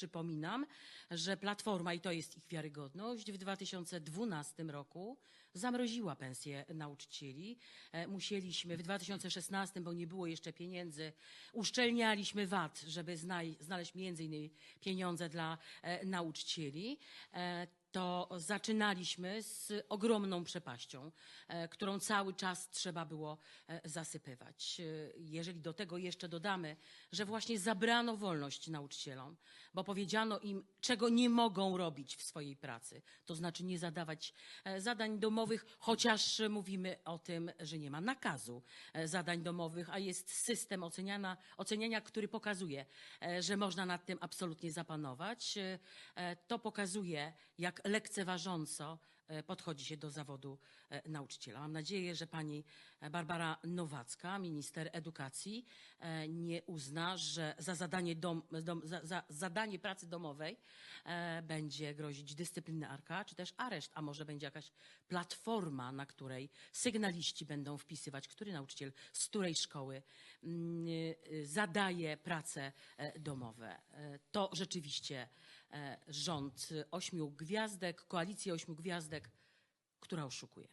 przypominam, że Platforma, i to jest ich wiarygodność, w 2012 roku zamroziła pensje nauczycieli. E, Musieliśmy w 2016, bo nie było jeszcze pieniędzy, uszczelnialiśmy VAT, żeby znaleźć między innymi pieniądze dla e, nauczycieli. To zaczynaliśmy z ogromną przepaścią, e, którą cały czas trzeba było e, zasypywać. E, Jeżeli do tego jeszcze dodamy, że właśnie zabrano wolność nauczycielom, bo powiedziano im, czego nie mogą robić w swojej pracy, to znaczy nie zadawać zadań domowych, chociaż mówimy o tym, że nie ma nakazu zadań domowych, a jest system oceniania, oceniania który pokazuje, że można nad tym absolutnie zapanować. To pokazuje, jak lekceważąco e, podchodzi się do zawodu e, nauczyciela. Mam nadzieję, że pani Barbara Nowacka, minister edukacji, e, nie uzna, że za zadanie, dom, dom, za, za zadanie pracy domowej będzie grozić dyscyplinarka, czy też areszt, a może będzie jakaś platforma, na której sygnaliści będą wpisywać, który nauczyciel z której szkoły mm, y, zadaje prace domowe. To rzeczywiście rząd ośmiu gwiazdek, koalicji ośmiu gwiazdek, która oszukuje.